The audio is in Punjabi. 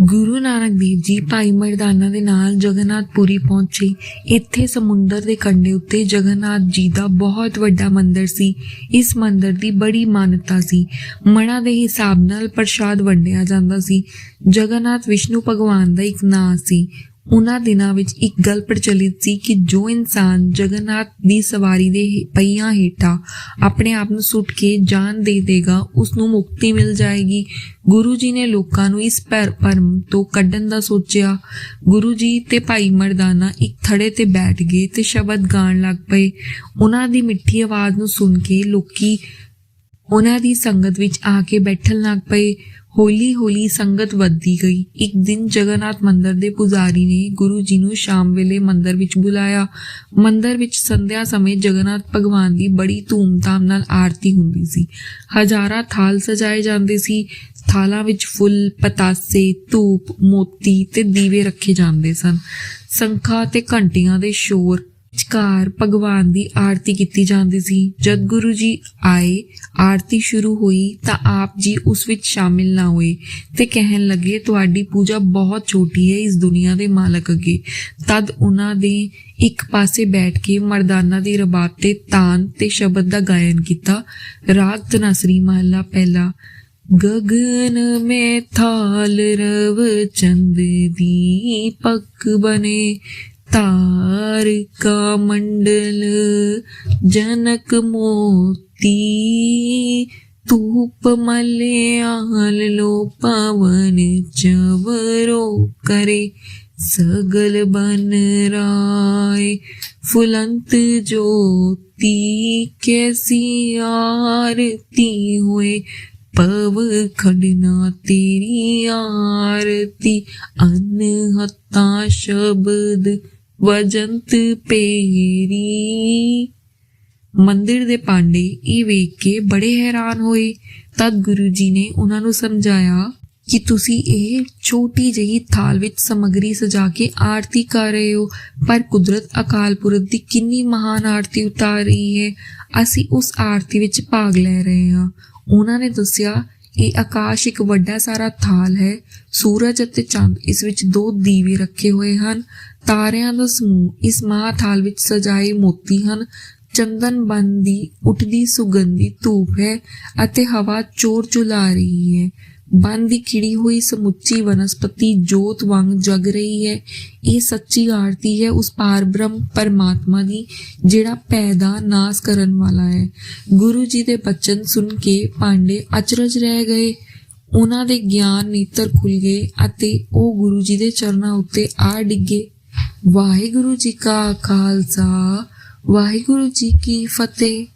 ਗੁਰੂ ਨਾਨਕ ਦੇਵ ਜੀ ਭਾਈ ਮਰਦਾਨਾ ਦੇ ਨਾਲ ਜਗਨਨਾਥਪੁਰੀ ਪਹੁੰਚੇ ਇੱਥੇ ਸਮੁੰਦਰ ਦੇ ਕੰਢੇ ਉੱਤੇ ਜਗਨਨਾਥ ਜੀ ਦਾ ਬਹੁਤ ਵੱਡਾ ਮੰਦਿਰ ਸੀ। ਇਸ ਮੰਦਿਰ ਦੀ ਬੜੀ ਮਾਨਤਾ ਸੀ। ਮਣਾ ਦੇ ਹਿਸਾਬ ਨਾਲ ਪ੍ਰਸ਼ਾਦ ਵੰਡਿਆ ਜਾਂਦਾ ਸੀ। ਜਗਨਨਾਥ ਵਿਸ਼ਨੂੰ ਭਗਵਾਨ ਦਾ ਇੱਕ ਨਾਂ ਸੀ। ਉਹਨਾਂ ਦਿਨਾਂ ਵਿੱਚ ਇੱਕ ਗੱਲ ਪ੍ਰਚਲਿਤ ਸੀ ਕਿ ਜੋ ਇਨਸਾਨ ਜਗਨਨਾਥ ਦੀ ਸਵਾਰੀ ਦੇ ਹੇ- ਹੇਠਾਂ ਆਪਣੇ ਆਪ ਨੂੰ ਸੁੱਟ ਕੇ ਜਾਨ ਦੇ ਦੇਗਾ, ਉਸ ਨੂੰ ਮੁਕਤੀ ਮਿਲ ਜਾਏਗੀ। ਗੁਰੂ ਜੀ ਨੇ ਲੋਕਾਂ ਨੂੰ ਇਸ ਭਰਮ ਤੋਂ ਕੱਢਣ ਦਾ ਸੋਚਿਆ। ਗੁਰੂ ਜੀ ਤੇ ਭਾਈ ਮਰਦਾਨਾ ਇੱਕ ਥੜੇ ਤੇ ਬੈਠ ਗਏ ਤੇ ਸ਼ਬਦ ਗਾਣ ਲੱਗ ਪਏ। ਉਹਨਾਂ ਦੀ ਮਿੱਠੀ ਆਵਾਜ਼ ਨੂੰ ਸੁਣ ਕੇ ਲੋਕੀ ਉਹਨਾਂ ਦੀ ਸੰਗਤ ਵਿੱਚ ਆ ਕੇ ਬੈਠਣ ਲੱਗ ਪਏ। ਹੌਲੀ ਹੌਲੀ ਸੰਗਤ ਵੱਧਦੀ ਗਈ। ਇੱਕ ਦਿਨ ਜਗਨਨਾਥ ਮੰਦਰ ਦੇ ਪੁਜਾਰੀ ਨੇ ਗੁਰੂ ਜੀ ਨੂੰ ਸ਼ਾਮ ਵੇਲੇ ਮੰਦਰ ਵਿੱਚ ਬੁਲਾਇਆ। ਮੰਦਰ ਵਿੱਚ ਸੰਧਿਆ ਸਮੇਂ ਜਗਨਨਾਥ ਭਗਵਾਨ ਦੀ ਬੜੀ ਧੂਮਧਾਮ ਨਾਲ ਆਰਤੀ ਹੁੰਦੀ ਸੀ। ਹਜ਼ਾਰਾਂ ਥਾਲ ਸਜਾਏ ਜਾਂਦੇ ਸੀ। ਥਾਲਾਂ ਵਿੱਚ ਫੁੱਲ, ਪਤਾਸੇ, ਧੂਪ, ਮੋਤੀ ਤੇ ਦੀਵੇ ਰੱਖੇ ਜਾਂਦੇ ਸਨ। ਸੰਖਾਂ ਤੇ ਘੰਟੀਆਂ ਦੇ ਸ਼ੋਰ ਵਿਚਕਾਰ ਭਗਵਾਨ ਦੀ ਆਰਤੀ ਕੀਤੀ ਜਾਂਦੀ ਸੀ। ਜਦ ਗੁਰੂ ਜੀ ਆਏ, ਆਰਤੀ ਸ਼ੁਰੂ ਹੋਈ ਤਾਂ ਆਪ ਜੀ ਉਸ ਵਿੱਚ ਸ਼ਾਮਿਲ ਨਾ ਹੋਏ ਤੇ ਕਹਿਣ ਲੱਗੇ, ਤੁਹਾਡੀ ਪੂਜਾ ਬਹੁਤ ਛੋਟੀ ਹੈ ਇਸ ਦੁਨੀਆ ਦੇ ਮਾਲਕ ਅੱਗੇ। ਤਦ ਉਹਨਾਂ ਦੇ ਇੱਕ ਪਾਸੇ ਬੈਠ ਕੇ ਮਰਦਾਨਾ ਦੀ ਰਬਾਬ ਤੇ ਤਾਨ ਤੇ ਸ਼ਬਦ ਦਾ ਗਾਇਨ ਕੀਤਾ। ਰਾਗ ਤਨਸਰੀ ਮਹਲਾ ਪਹਿਲਾ, ਗਗਨ ਗगन ਥਾਲ ਰਵ ਚੰਦ ਦੀ दीपक बने ਤਾ का मंडल जनक मोती धूप मलयाल लो पवन चवरो करे सगल बन राय फुलंत ज्योति कैसी आरती हुए पव खड़ना तेरी आरती अनहता शब्द ਵਜੰਤ ਪੇਰੀ। ਮੰਦਿਰ ਦੇ ਪਾਂਡੇ ਇਹ ਵੇਖ ਕੇ ਬੜੇ ਹੈਰਾਨ ਹੋਏ। ਤਦ ਗੁਰੂ ਜੀ ਨੇ ਉਹਨਾਂ ਨੂੰ ਸਮਝਾਇਆ ਕਿ ਤੁਸੀਂ ਇਹ ਛੋਟੀ ਜਿਹੀ ਥਾਲ ਵਿੱਚ ਸਮਗਰੀ ਸਜਾ ਕੇ ਆਰਤੀ ਕਰ ਰਹੇ ਹੋ, ਪਰ ਕੁਦਰਤ ਅਕਾਲ ਪੁਰਖ ਦੀ ਕਿੰਨੀ ਮਹਾਨ ਆਰਤੀ ਉਤਾਰ ਰਹੀ ਹੈ। ਅਸੀਂ ਉਸ ਆਰਤੀ ਵਿੱਚ ਭਾਗ ਲੈ ਰਹੇ ਹਾਂ। ਉਹਨਾਂ ਨੇ ਦੱਸਿਆ ਇਹ ਆਕਾਸ਼ ਇੱਕ ਵੱਡਾ ਸਾਰਾ ਥਾਲ ਹੈ। ਸੂਰਜ ਅਤੇ ਚੰਦ ਇਸ ਵਿੱਚ ਦੋ ਦੀਵੇ ਰੱਖੇ ਹੋਏ ਹਨ। ਤਾਰਿਆਂ ਦਾ ਸਮੂਹ ਇਸ ਮਹਾਥਾਲ ਵਿੱਚ ਸਜਾਏ ਮੋਤੀ ਹਨ। ਚੰਦਨ ਬਨ ਦੀ ਉੱਠਦੀ ਸੁਗੰਧੀ ਧੂਪ ਹੈ ਅਤੇ ਹਵਾ ਚੋਰ ਚੁਲਾ ਰਹੀ ਹੈ। ਬਨ ਦੀ ਖਿੜੀ ਹੋਈ ਸਮੁੱਚੀ ਵਨਸਪਤੀ ਜੋਤ ਵਾਂਗ ਜਗ ਰਹੀ ਹੈ। ਇਹ ਸੱਚੀ ਆਰਤੀ ਹੈ ਉਸ ਪਾਰਬ੍ਰਹਮ ਪਰਮਾਤਮਾ ਦੀ, ਜਿਹੜਾ ਪੈਦਾ ਨਾਸ ਕਰਨ ਵਾਲਾ ਹੈ। ਗੁਰੂ ਜੀ ਦੇ ਬਚਨ ਸੁਣ ਕੇ ਪਾਂਡੇ ਅਚਰਜ ਰਹਿ ਗਏ। ਉਹਨਾਂ ਦੇ ਗਿਆਨ ਨੇਤਰ ਖੁੱਲ ਗਏ ਅਤੇ ਉਹ ਗੁਰੂ ਜੀ ਦੇ ਚਰਨਾਂ ਉੱਤੇ ਆ ਡਿੱਗੇ। ਵਾਹਿਗੁਰੂ ਜੀ ਕਾ ਖਾਲਸਾ, ਵਾਹਿਗੁਰੂ ਜੀ ਕੀ ਫਤਿਹ।